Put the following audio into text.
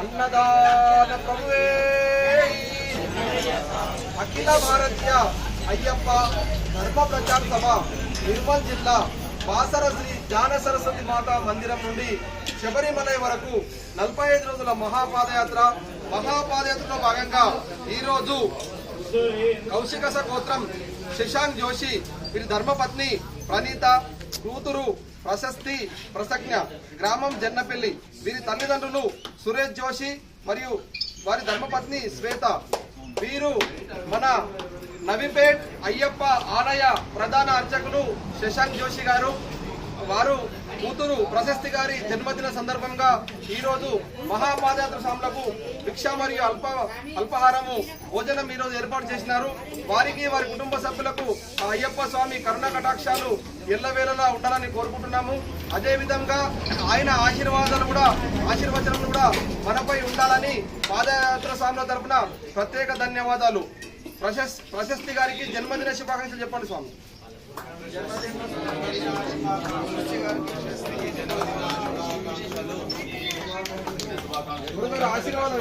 అన్నదాన ప్రభువే అఖిల భారతీయ అయ్యప్ప ధర్మ ప్రచార సభ నిర్మల్ జిల్లా బాసర శ్రీ జ్ఞాన సరస్వతి మాత మందిరం నుండి శబరిమలై వరకు నలభై ఐదు రోజుల మహాపాదయాత్ర మహాపాదయాత్రలో భాగంగా ఈరోజు కౌశికస గోత్రం శశాంక్ జోషి వీరి ధర్మపత్ని ప్రణీత కూతురు ప్రశస్తి ప్రసజ్ఞ గ్రామం జన్నపల్లి. వీరి తల్లిదండ్రులు సురేష్ జోషి మరియు వారి ధర్మపత్ని శ్వేత. వీరు మన నవిపేట్ అయ్యప్ప ఆలయ ప్రధాన అర్చకులు శశాంక్ జోషి గారు. వారు కూతురు ప్రశస్తి గారి జన్మదిన సందర్భంగా ఈరోజు మహాపాదయాత్ర స్వాములకు భిక్ష మరియు అల్ప అల్పాహారము భోజనం ఈ రోజు ఏర్పాటు చేసినారు. వారికి వారి కుటుంబ సభ్యులకు అయ్యప్ప స్వామి కరుణ కటాక్షాలు ఎల్లవేళలా ఉండాలని కోరుకుంటున్నాము. అదేవిధంగా ఆయన ఆశీర్వాదాలు కూడా ఆశీర్వచనం కూడా మనపై ఉండాలని పాదయాత్ర స్వాముల తరపున ప్రత్యేక ధన్యవాదాలు. ప్రశస్ ప్రశస్తి గారికి జన్మదిన శుభాకాంక్షలు చెప్పండి స్వామి. ఆశీర్వాదం